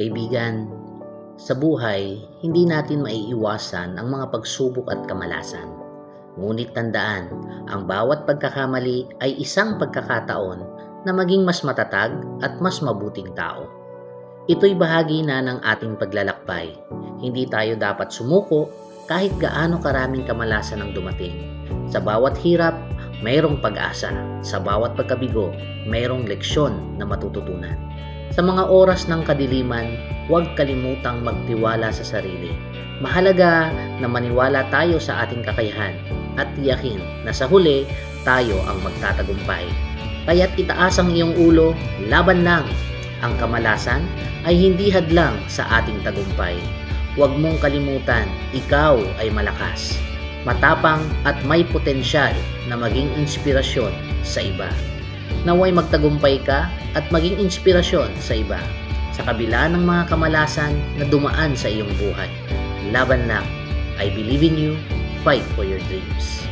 Kaibigan, sa buhay, hindi natin maiiwasan ang mga pagsubok at kamalasan. Ngunit tandaan, ang bawat pagkakamali ay isang pagkakataon na maging mas matatag at mas mabuting tao. Ito'y bahagi na ng ating paglalakbay. Hindi tayo dapat sumuko kahit gaano karaming kamalasan ang dumating. Sa bawat hirap, mayroong pag-asa. Sa bawat pagkabigo, mayroong leksyon na matututunan. Sa mga oras ng kadiliman, huwag kalimutang magtiwala sa sarili. Mahalaga na maniwala tayo sa ating kakayahan at tiyakin na sa huli, tayo ang magtatagumpay. Kaya't itaas ang iyong ulo, laban lang. Ang kamalasan ay hindi hadlang sa ating tagumpay. Huwag mong kalimutan, ikaw ay malakas, matapang at may potensyal na maging inspirasyon sa iba. Naway magtagumpay ka at maging inspirasyon sa iba sa kabila ng mga kamalasan na dumaan sa iyong buhay. Laban lang. I believe in you. Fight for your dreams.